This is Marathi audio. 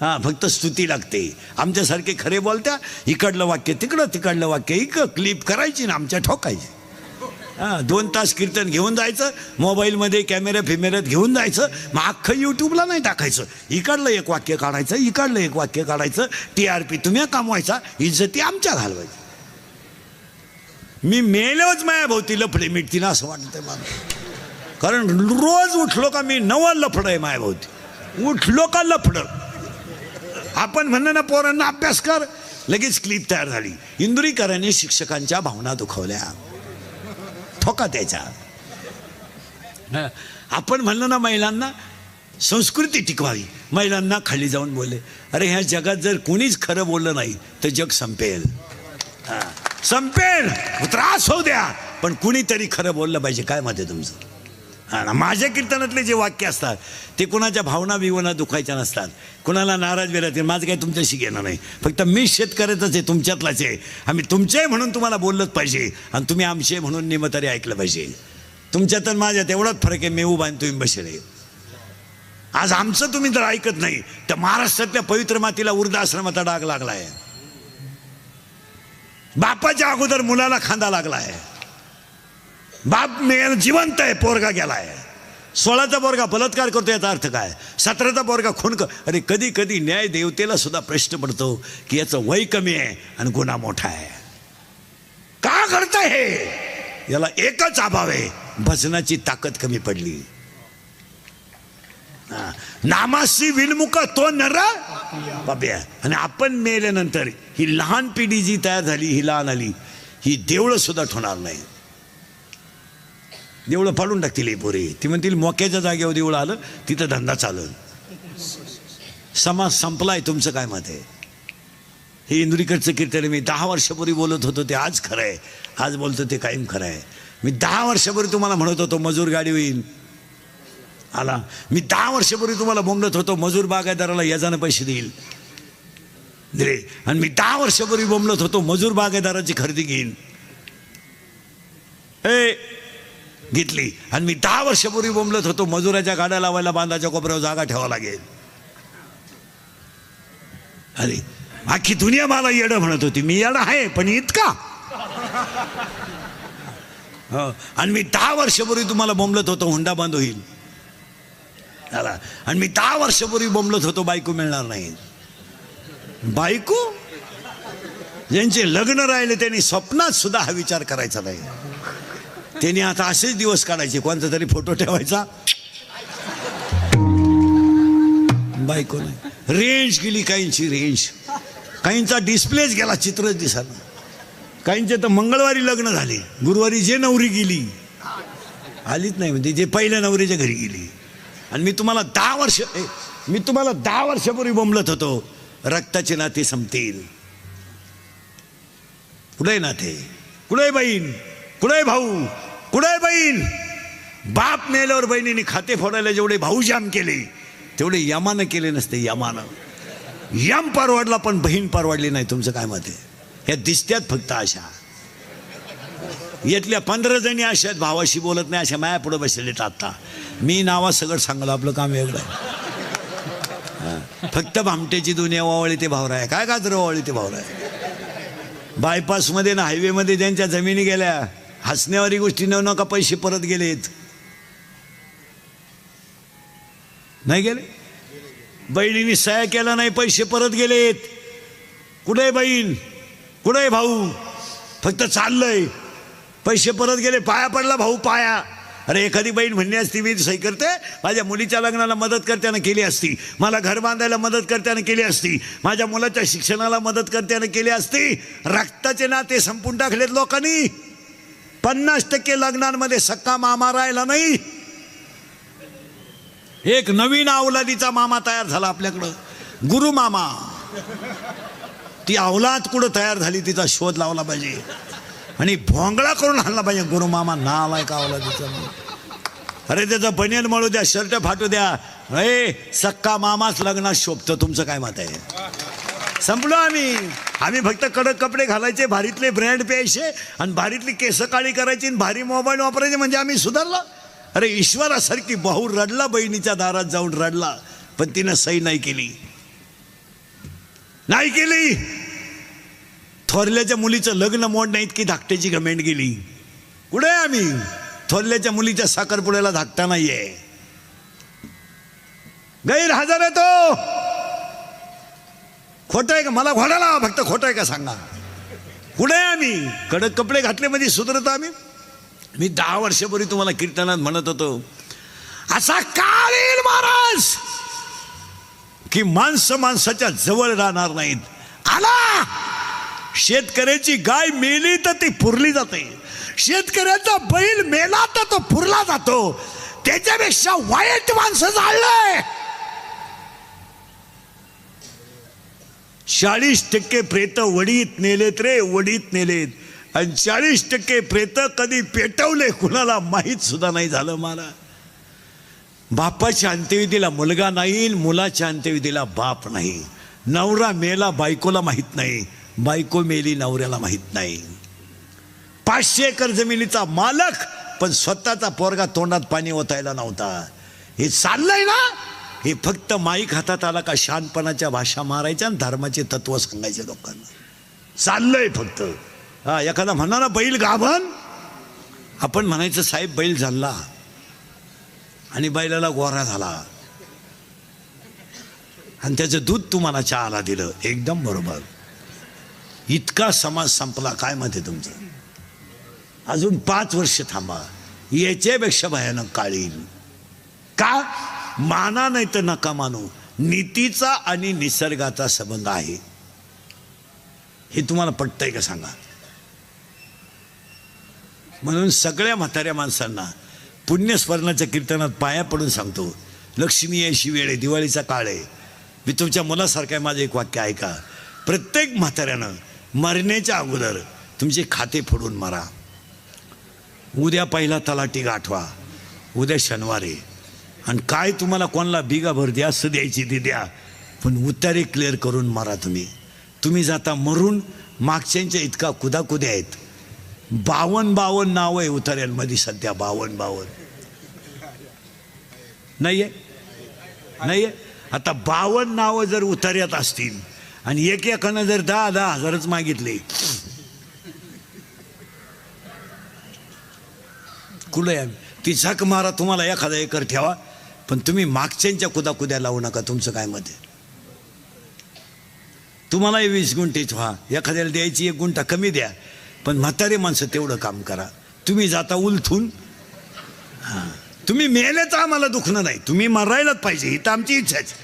हा फक्त स्तुती लागते. आमच्यासारखे खरे बोलत्या इकडलं वाक्य तिकडं तिकडलं वाक्य इक क्लिप करायची ना आमच्या ठोकायची. हा दोन तास कीर्तन घेऊन जायचं मोबाईलमध्ये कॅमेऱ्या फिमेऱ्यात घेऊन जायचं मग अख्खं यूट्यूबला नाही टाकायचं. इकडलं एक वाक्य काढायचं इकडलं एक वाक्य काढायचं टी आर पी तुम्ही कमवायचा इज्जती आमच्या घालवायची. मी मेलोच माया भोवती लफडे मिटतील असं वाटतंय मला. कारण रोज उठलो का मी नवा लफड आहे माया भोवती. उठलो का लफडं? आपण म्हणणं ना पोरांना अभ्यास कर. लगेच क्लिप तयार झाली. इंदुरीकरांनी शिक्षकांच्या भावना दुखवल्या. ठोका त्याच्या आपण म्हणलं ना महिलांना संस्कृती टिकवावी. महिलांना खाली जाऊन बोलले अरे ह्या जगात जर कोणीच खरं बोललं नाही तर जग संपेल. संपेल. त्रास होऊ द्या. पण कुणीतरी खरं बोललं पाहिजे. काय मत आहे तुमचं? माझ्या कीर्तनातले जे वाक्य असतात ते कुणाच्या भावना बिवना दुखायच्या नसतात. कुणाला नाराज बिराज माझं काही तुमच्याशी घेणं नाही. फक्त मी शेतकऱ्याचंच आहे तुमच्यातलाच आहे. आम्ही तुमचे म्हणून तुम्हाला बोललंच पाहिजे. आणि तुम्ही आमचे म्हणून निमतारी ऐकलं पाहिजे. तुमच्यात आणि माझ्यात एवढाच फरक आहे मेऊ बांध तुम्ही बसले आज आमचं तुम्ही जर ऐकत नाही तर महाराष्ट्रातल्या पवित्र मातीला वृद्धाश्रमाचा डाग लागला आहे बापाच्या अगोदर मुलाला खांदा लागला आहे बाप मेल जिवंत आहे पोरगा गेलाय. सोळाचा पोरगा बलात्कार करतो याचा अर्थ काय? सतराचा पोरगा खून कर. अरे कधी कधी न्याय देवतेला सुद्धा प्रश्न पडतो की याचं वय कमी आहे आणि गुन्हा मोठा आहे. का घडतंय हे? याला एकच अभाव आहे भजनाची ताकद कमी पडली. हा. विनमुख तो नर बाब्या आणि आपण मेल्यानंतर ही लहान पिढी जी तयार झाली ही लहान आली ही देवळं सुद्धा ठोणार नाही देवळं फाडून टाकतील ही पोरी. ती म्हणतील मोक्याच्या जागेवर देवळं आलं तिथं धंदा चालल. समाज संपलाय तुमचं काय मत आहे? हे इंदुरीकडचं कीर्तन मी दहा वर्षापूर्वी बोलत होतो ते आज खरं आहे आज बोलतो ते कायम खरं आहे मी दहा वर्षापूर्वी तुम्हाला म्हणत होतो मजूर गाडी होईल आला. मी दहा वर्षापूर्वी तुम्हाला बोंबलत होतो मजूर बागायदाराला यजानं पैसे देईल. दिले. आणि मी दहा वर्षापूर्वी बोंबलत होतो मजूर बागायदाराची खरेदी घेईन. ए घेतली. आणि मी दहा वर्षापूर्वी बोंबलत होतो मजुराच्या गाड्या लावायला बांधाच्या कोपऱ्यावर जागा ठेवावं लागेल. अरे आखी दुनिया मला येडं म्हणत होती. मी येडं आहे पण इतका. हो आणि मी दहा वर्षापूर्वी तुम्हाला बोंबलत होतो हुंडा बांध होईल. आला आणि मी दहा वर्षापूर्वी बोंबलत होतो बायको मिळणार नाही. बायको? ज्यांचे लग्न राहिले त्यांनी स्वप्नात सुद्धा हा विचार करायचा नाही. त्यांनी आता असेच दिवस काढायचे. कोणता तरी फोटो ठेवायचा? बायको नाही. रेंज गेली काहींची रेंज. काहींचा डिस्प्लेच गेला चित्रच दिसाना काहींचे तर मंगळवारी लग्न झाले. गुरुवारी जे नवरी गेली आलीच नाही. म्हणजे जे पहिल्या नवरीच्या घरी गेली. आणि मी तुम्हाला दहा वर्ष ए, मी तुम्हाला दहा वर्षापूर्वी बोंबलत होतो. रक्ताचे नाते संपतील. कुठे नाते? कुठे बहीण? कुठे भाऊ? कुठे बहीण? बाप मेल्यावर बहिणीने खाते फोडायला जेवढे भाऊजाम केले तेवढे यमानं केले नसते यमानं. यम परवडला पण बहीण परवडली नाही तुमचं काय मत आहे? ह्या दिसत्यात फक्त अशा यातल्या पंधरा जणी अशा आहेत भावाशी बोलत नाही अशा माया पुढे बसलेत आत्ता मी नावा सगळं सांगलं आपलं काम वेगळं फक्त भामटेची दुनिया वावळी ते भावराय काय गाजर वावळी ते भावराय आहे? बायपासमध्ये ना हायवेमध्ये ज्यांच्या जमिनी गेल्या हसण्यावरी गोष्टी नेऊ नका पैसे परत गेलेत. नाही गेले? बहिणीने सह्या केला नाही पैसे परत गेलेत. कुठे बहीण? कुठे भाऊ? फक्त चाललंय. पैसे परत गेले पाया पडला भाऊ पाया. अरे एखादी बहीण म्हणली असती मी सही करते. माझ्या मुलीच्या लग्नाला मदत करत्यानं केली असती. मला घर बांधायला मदत करत्यानं केली असती. माझ्या मुलाच्या शिक्षणाला मदत करत्यानं केली असती. रक्ताचे नाते संपून टाकलेत लोकांनी. पन्नास टक्के लग्नांमध्ये सक्का मामा राहिला नाही. एक नवीन अवलादीचा मामा तयार झाला आपल्याकडं. गुरु मामा. ती अवलाद कुठं तयार झाली तिचा शोध लावला पाहिजे. आणि भोंगळा करून आणला पाहिजे. गुरु मामा ना आलाय का अवलादीचा अरे त्याचं बनियन मळू द्या शर्ट फाटू द्या. अरे सक्का मामाच लग्नात शोभतं. तुमचं काय मत आहे? संपलो आम्ही. आम्ही फक्त कडक कपडे घालायचे भारीतले ब्रँड प्यायचे आणि भारीतली केस काळी करायची आणि भारी मोबाईल वापरायचे म्हणजे आम्ही सुधारला. अरे ईश्वरासारखी भाऊ रडला बहिणीच्या दारात जाऊन रडला पण तिनं सही नाही केली. नाही केली. थोरल्याच्या मुलीचं लग्न मोड नाहीत की धाकट्याची गमेंट गेली. कुठे आम्ही? थोरल्याच्या मुलीच्या साखरपुड्याला धाकटा नाहीये. गैरहजर आहे तो. खोट आहे का? मला घोडाला फक्त. खोटं आहे का? सांगा. कुठे आहे आम्ही कडक कपडे घातले म्हणजे सुधरत आम्ही. मी दहा वर्षापूर्वी तुम्हाला कीर्तनात म्हणत होतो असा काळ येईल महाराज की माणसं माणसाच्या जवळ राहणार नाहीत? आला! शेतकऱ्याची गाय मेली तर ती पुरली जाते. शेतकऱ्याचा बैल मेला तर तो पुरला जातो. त्याच्यापेक्षा वाईट माणसं जाळलंय. चाळीस टक्के प्रेत वडीत नेलेत रे वडीत नेलेत. आणि चाळीस टक्के प्रेत कधी पेटवले कुणाला माहीत सुद्धा नाही झालं मला. बापाच्या अंत्यविधीला मुलगा नाही मुलाच्या अंत्यविधीला बाप नाही. नवरा मेला बायकोला माहीत नाही. बायको मेली नवऱ्याला माहीत नाही. पाचशे एकर जमिनीचा मालक पण स्वतःचा पोरगा तोंडात पाणी ओतायला नव्हता. हे चाललंय ना? हे फक्त माईक हातात आला का शानपणाच्या भाषा मारायच्या आणि धर्माचे तत्व सांगायचे लोकांना. चाललंय फक्त. हा एखादा म्हणा ना बैल गाभण? आपण म्हणायचं साहेब बैल झाला. आणि बैलाला गोरा झाला. आणि त्याचं दूध तुम्हाला चहाला दिलं. एकदम बरोबर. इतका समाज संपला. काय मत आहे तुमचं? अजून पाच वर्ष थांबा. याच्यापेक्षा भयानक काळी. का? माना नाही तर नका मानू. नीतीचा आणि निसर्गाचा संबंध आहे. हे तुम्हाला पटतंय का सांगा? म्हणून सगळ्या म्हाताऱ्या माणसांना पुण्यस्मरणाच्या कीर्तनात पाया पडून सांगतो लक्ष्मी यायची वेळ आहे दिवाळीचा काळ आहे. मी तुमच्या मुलासारखं माझं एक वाक्य ऐका. प्रत्येक म्हाताऱ्यानं मरण्याच्या अगोदर तुमचे खाते फोडून मारा. उद्या पहिला तलाटी गाठवा. उद्या शनिवारी आणि काय तुम्हाला कोणाला बिगा भर द्या असं द्यायची ती द्या. पण उत्तरे क्लिअर करून मारा तुम्ही. तुम्ही जाता मरून मागच्यांच्या इतका कुदाकुद्या आहेत. बावन बावन नाव आहे उतार्यांमध्ये सध्या बावन बावन नाही आहे नाही आहे आता बावन नावं जर उतार्यात असतील आणि एक एकानं जर दहा दहा हजारच मागितले. कुठं आहे ती झक मारा तुम्हाला एखादा एकर ठेवा. पण तुम्ही मागच्यांच्या कुदाकुद्या लावू नका तुमचं काय मत आहे? तुम्हालाही वीस गुंठेच व्हा एखाद्याला द्यायची एक गुंठा कमी द्या पण म्हातारे माणसं तेवढं काम करा. तुम्ही जाता उलथून हां. तुम्ही मेलेच आम्हाला दुखणं नाही तुम्ही मरायलाच पाहिजे ही तर आमची इच्छाच.